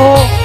哦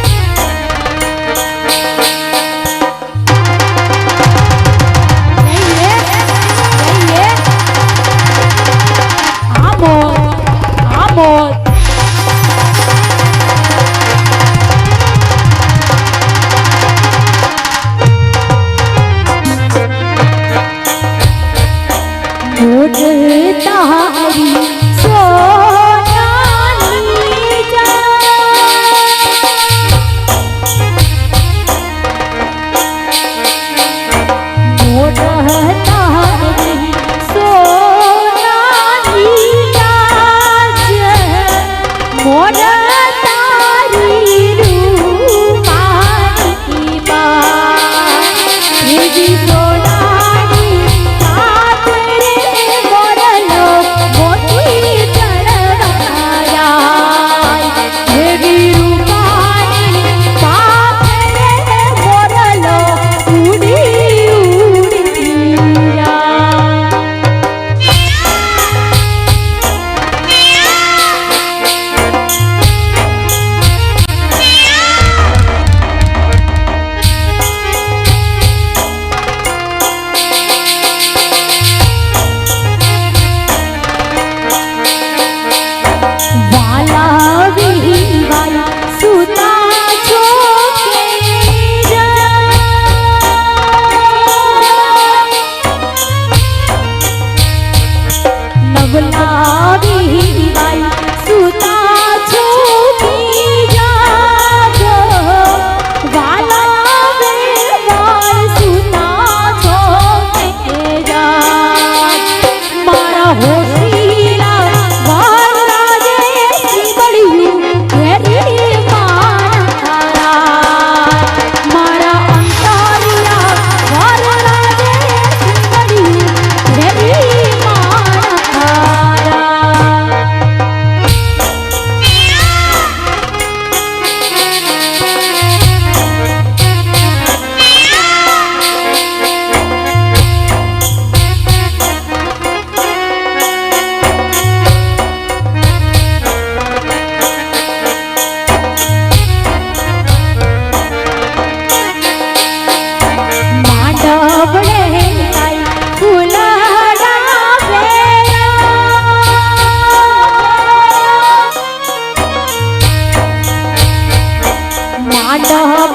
दा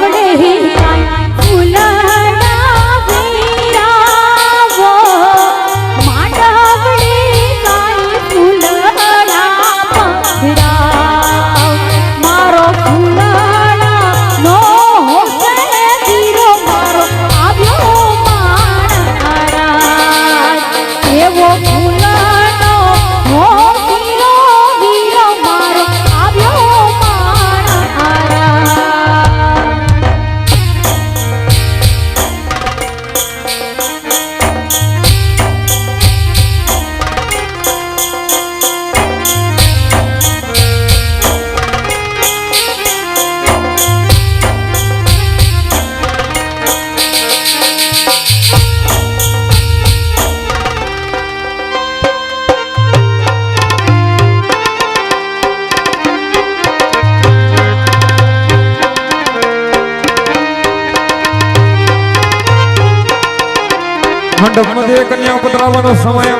મંડપ મધ્ય કન્યા પધરાવાનો સમય.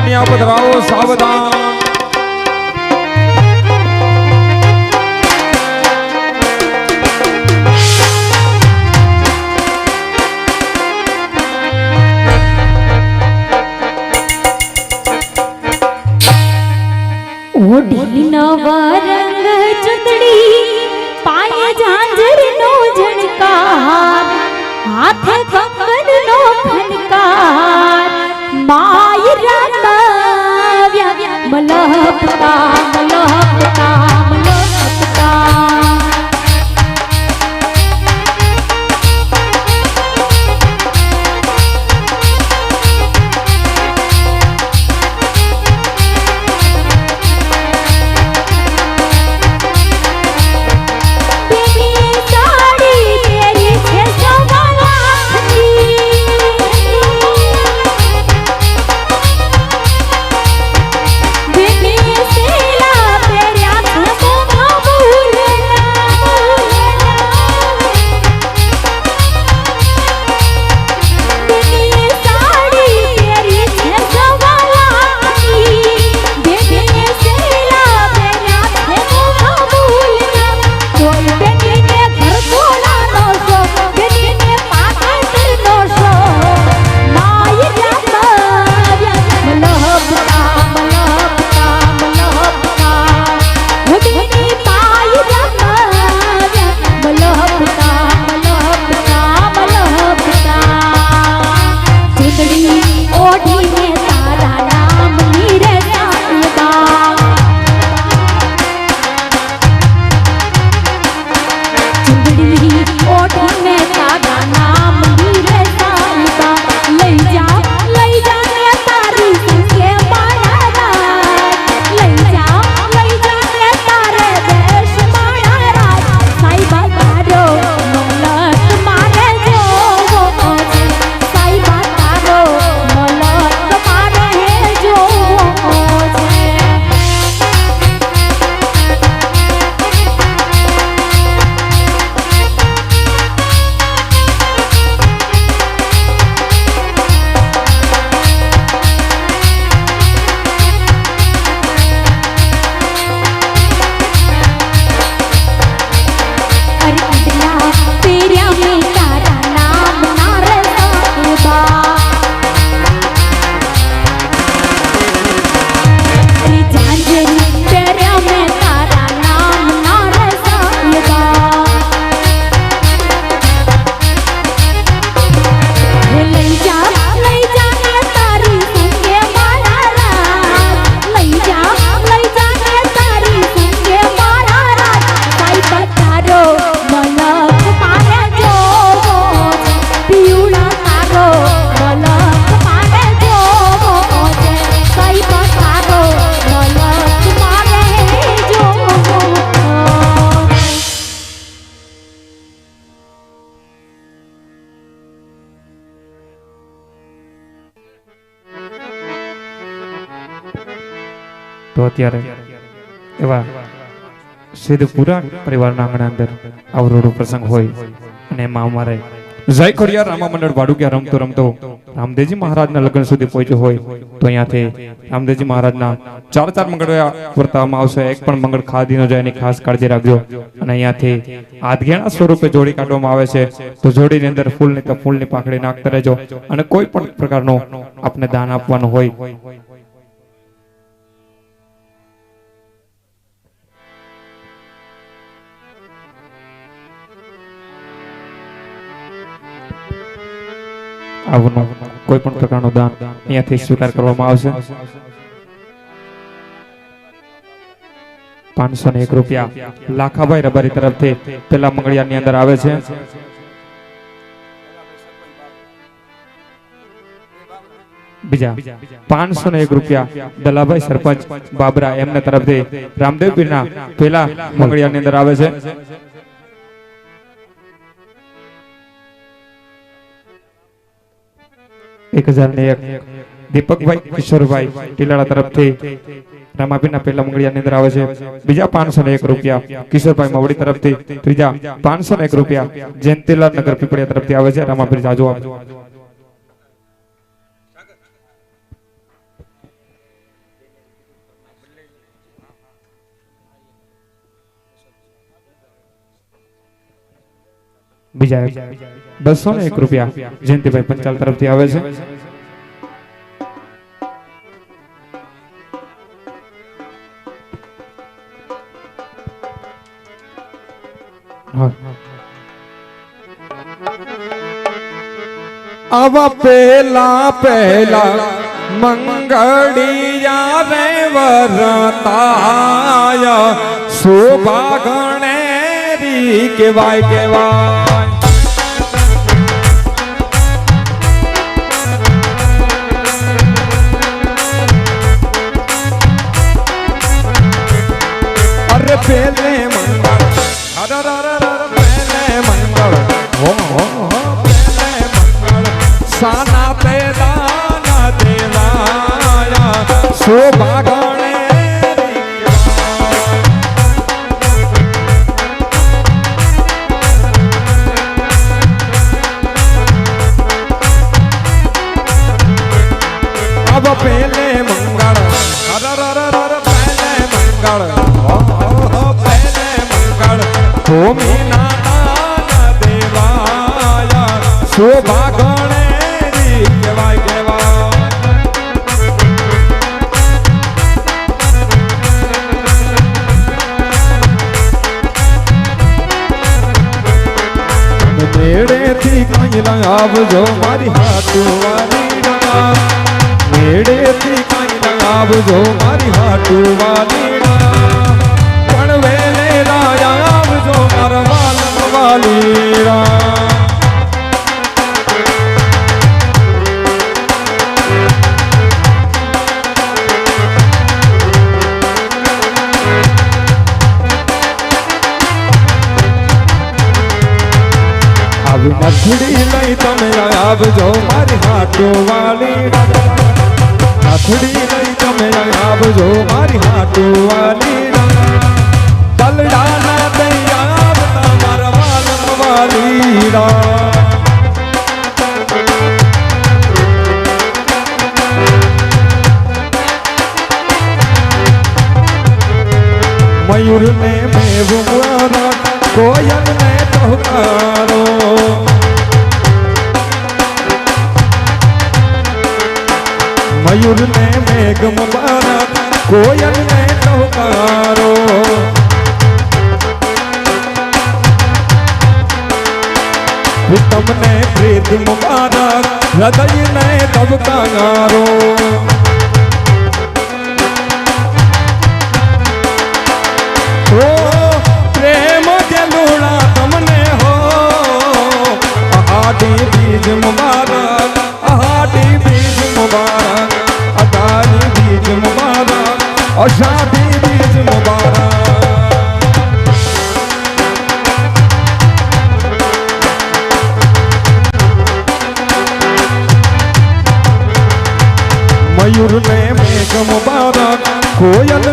કન્યા પધરાવો સાવધાન. રમાવ્યા મલહપતા તો અત્યારે એવા સિદ્ધપુરા પરિવારના આંગણા અંદર અવરોડો પ્રસંગ હોય અને એમાં અમારે જય ખોડિયા રામા મંડળ વાડુકિયા રમતો રમતો રામદેવજી મહારાજના લગ્ન સુધી પહોંચ્યો હોય તો અહીંયાથી રામદેવજી મહારાજના ચાર ચાર મંગળ વર્તાવવામાં આવશે. એક પણ મંગળ ખાધી ન જાય એની ખાસ કાળજી રાખજો. અને અહીંયાથી આધગેણા સ્વરૂપે જોડી કાઢવામાં આવે છે. તો જોડીની અંદર ફૂલની તો ફૂલની પાંખડી નાખતા રહેજો. અને કોઈ પણ પ્રકારનો આપને દાન આપવાનું હોય આવનું કોઈ પણ પ્રકારનું દાન અહીંયાથી સ્વીકાર કરવામાં આવશે. પાંચસો ને એક રૂપિયા લાખાભાઈ રબારી તરફથી પેલા મંગળિયાની અંદર આવે છે. બીજા પાંચસો ને એક રૂપિયા દલાભાઈ સરપંચ બાબરા એમને તરફથી રામદેવ પીરના પેલા મંગળિયાની અંદર આવે છે. એક હજાર ને એક. દીપકભાઈ કિશોરભાઈ ટીલાળા તરફથી રામાપીરના પહેલા મંગળિયાની અંદર આવે છે. બીજા પાંચસો ને એક રૂપિયા કિશોરભાઈ મવડી તરફથી. ત્રીજા પાંચસો ને એક રૂપિયા જયંતિલાલ નગર પીપળિયા તરફથી આવે છે. રામાપીર જાજુ બીજા બસો ને એક રૂપિયા જયંતિભાઈ પંચાલ તરફથી આવે છે હા આવા પેલા પેલા મંગળિયા રે વરતાયા શોભા ગણેરી કેવાય કેવાય પેલે મંગળ અરે અરે અરે અરે પેલે મંગળ હો હો હો પેલે મંગળ સાના પેલા ના શોભા આવજો મારી હાથો વાલીડા પણ વેલે રાયા આવજો મારા વાલમ વાલીડા આવી નથડી લઈ તમે આવજો મારી હાટો વાલી નથડી લઈ તમે આવજો મારી હાટો વાલી તલડા ના દઈ આવતા મારા વાલમ મયુર ને મેવું કોયલ ને ટહકારો મયુર ને મેઘ મુબારક કોયલ ને ટહકારો તમને પ્રીત મુબારક હૃદય ને ધબકારો. અષાઢી બીજ મુબારક મયુર ને મેઘ મુબારક કોયલ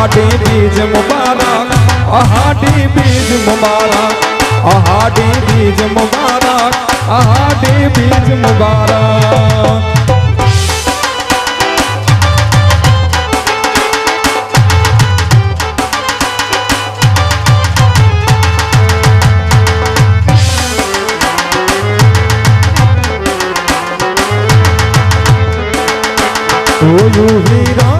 हाडी बीज मुबारक अहाडी बीज मुबारक अहाडी बीज मुबारक अहाडी बीज मुबारक। तो यू ही रा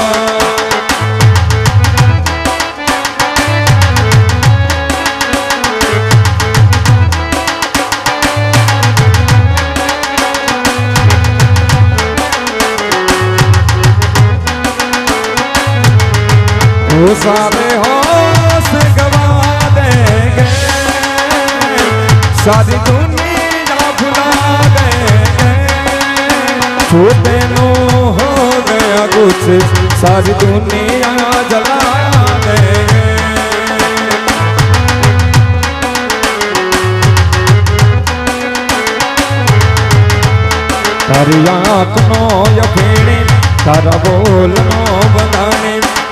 सारे होश गवा दे सारी दुनिया भुला गए छोटे नो हो गया कुछ सारी दुनिया जला गए તારી આંખનો યફેણી તારા બોલનો બગાણે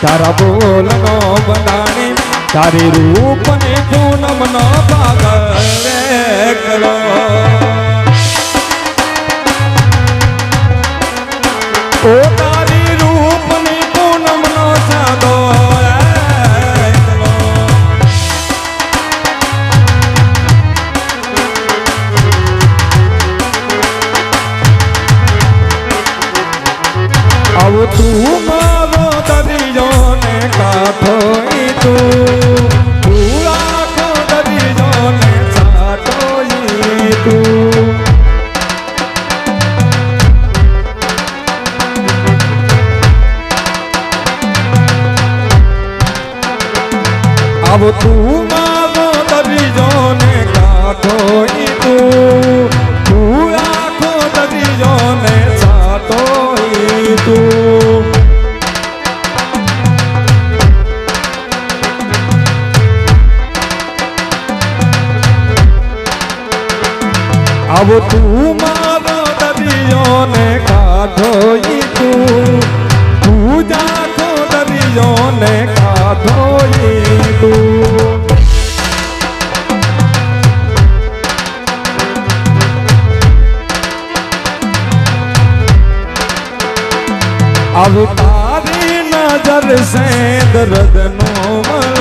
તારા બોલનો બગાણે તારી રૂપની પૂનમનો પાગલ રે એકલો ઓ આવ તું મારો દરિયો ને ઈ તું તું આખો દરિયો ને ઈ તું. આવ તું મારો દરિયો ને કાંઠો ઈ તું તું જાખો દરિયો ને કાંઠો ઈ તું अब तारी नजर से दर्द नो मलम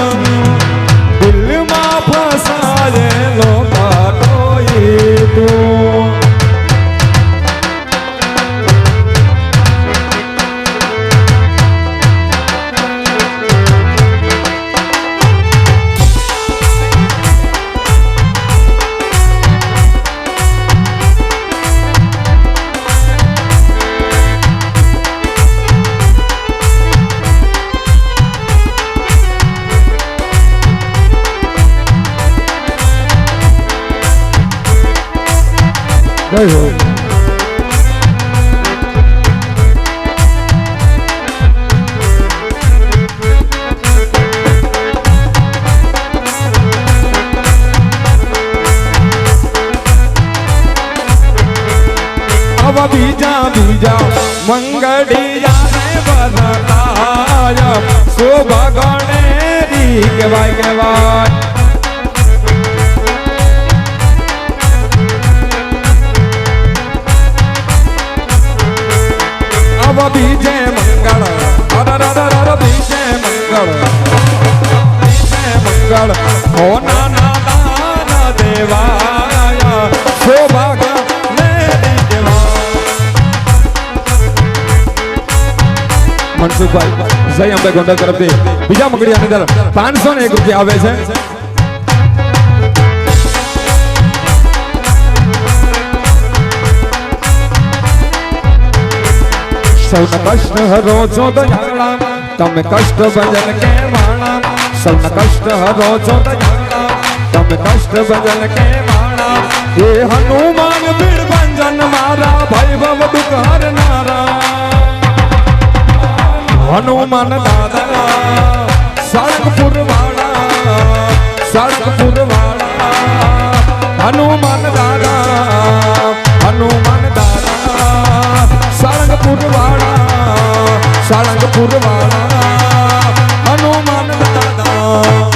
Very know. રવ બીજે મંગળ અર રર રર બીજે મંગળ બીજે મંગળ હો નાના દાન દેવાય સૌભાગ્ય ને મનસુખભાઈ જય અંબે ગોંડલ તરફથી બીજા મંગળીયાની અંદર પાંચસો ને એક રૂપિયા આવે છે સૌના કષ્ટ હરો છો દયાળા, તમે કષ્ટ ભજન કે વાળા સૌના કષ્ટ હરો છો દયાળા, તમે કષ્ટ ભજન કે વાળા એ હનુમાન બીડ ભંજન મારા ભૈભવ દુઃખ હરનારા. હનુમાન દાદા સડકપુર વાળા સડકપુર વાળા હનુમાન સાળંગપુર વાળા હનુમાન દાદા